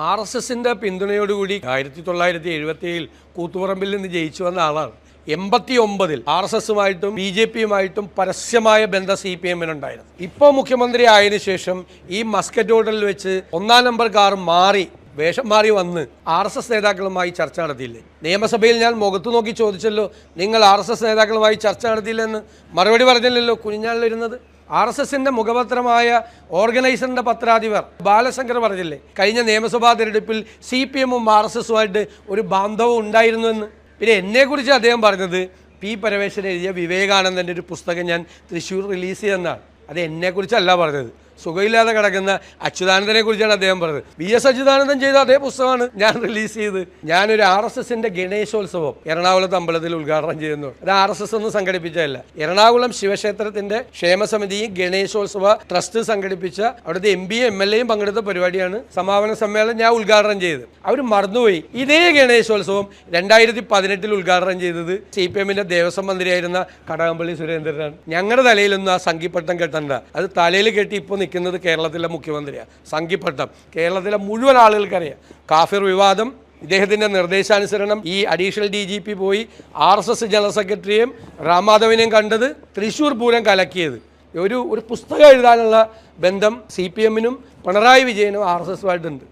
R S എസിന്റെ പിന്തുണയോടുകൂടി ആയിരത്തി തൊള്ളായിരത്തി എഴുപത്തി ഏഴിൽ കൂത്തുപറമ്പിൽ നിന്ന് ജയിച്ചു വന്ന ആളാണ്. എൺപത്തി ഒമ്പതിൽ ആർ എസ് എസുമായിട്ടും ബി ജെ പിയുമായിട്ടും പരസ്യമായ ബന്ധം സി പി എമ്മിനുണ്ടായിരുന്നു. ഇപ്പോൾ മുഖ്യമന്ത്രി ആയതിനു ശേഷം ഈ മസ്കറ്റ് ഹോട്ടലിൽ വെച്ച് ഒന്നാം നമ്പർ കാർ മാറി വേഷം മാറി വന്ന് ആർ എസ് എസ് നേതാക്കളുമായി ചർച്ച നടത്തിയില്ലേ? നിയമസഭയിൽ ഞാൻ മുഖത്ത് നോക്കി ചോദിച്ചല്ലോ നിങ്ങൾ ആർ എസ് എസ് നേതാക്കളുമായി ചർച്ച നടത്തിയില്ലെന്ന് മറുപടി പറഞ്ഞില്ലല്ലോ കുഞ്ഞാളിലിരുന്നത് ആർ എസ് എസിന്റെ മുഖപത്രമായ ഓർഗനൈസറിന്റെ പത്രാധിപർ ബാലശങ്കർ പറഞ്ഞില്ലേ കഴിഞ്ഞ നിയമസഭാ തിരഞ്ഞെടുപ്പിൽ സി പി എമ്മും ആർ എസ് എസുമായിട്ട് ഒരു ബാന്ധവം ഉണ്ടായിരുന്നുവെന്ന് പിന്നെ എന്നെക്കുറിച്ച് അദ്ദേഹം പറഞ്ഞത് പി പരമേശ്വരൻ എഴുതിയ വിവേകാനന്ദന്റെ ഒരു പുസ്തകം ഞാൻ തൃശ്ശൂർ റിലീസ് ചെയ്തെന്നാണ് അത് എന്നെക്കുറിച്ചല്ല പറഞ്ഞത്. സുഖമില്ലാതെ കിടക്കുന്ന അച്യുതാനന്ദനെ കുറിച്ചാണ് അദ്ദേഹം പറഞ്ഞത്. വി എസ് അച്യുതാനന്ദൻ ചെയ്ത അതേ പുസ്തകമാണ് ഞാൻ റിലീസ് ചെയ്ത്. ഞാനൊരു ആർ എസ് എസിന്റെ ഗണേശോത്സവം എറണാകുളത്ത് അമ്പലത്തിൽ ഉദ്ഘാടനം ചെയ്യുന്നു. അത് ആർ എസ് എസ് ഒന്നും സംഘടിപ്പിച്ചതല്ല. എറണാകുളം ശിവക്ഷേത്രത്തിന്റെ ക്ഷേമസമിതിയും ഗണേശോത്സവ ട്രസ്റ്റ് സംഘടിപ്പിച്ച അവിടുത്തെ എം പി എം എൽ എയും പങ്കെടുത്ത പരിപാടിയാണ് സമാപന സമ്മേളനം ഞാൻ ഉദ്ഘാടനം ചെയ്തത്. അവർ മറന്നുപോയി. ഇതേ ഗണേശോത്സവം രണ്ടായിരത്തി പതിനെട്ടിൽ ഉദ്ഘാടനം ചെയ്തത് സി പി എമ്മിന്റെ ദേവസ്വം മന്ത്രിയായിരുന്ന കടകംപള്ളി സുരേന്ദ്രനാണ്. ഞങ്ങളുടെ തലയിലൊന്നും ആ സംഘിപ്പട്ടം കെട്ടണ്ട. അത് തലയിൽ കെട്ടി ഇപ്പോൾ നിൽക്കുന്നത് കേരളത്തിലെ മുഖ്യമന്ത്രിയാണ് സംഘിപ്പട്ടം. കേരളത്തിലെ മുഴുവൻ ആളുകൾക്കറിയാം. കാഫിർ വിവാദം ഇദ്ദേഹത്തിന്റെ നിർദ്ദേശാനുസരണം ഈ അഡീഷണൽ ഡി ജി പി പോയി ആർ എസ് എസ് ജനറൽ സെക്രട്ടറിയും രാമാധവിനെയും കണ്ടത് തൃശ്ശൂർ പൂരം കലക്കിയത്. ഒരു ഒരു പുസ്തകം എഴുതാനുള്ള ബന്ധം സി പി എമ്മിനും പിണറായി വിജയനും ആർ എസ് എസുമായിട്ടുണ്ട്.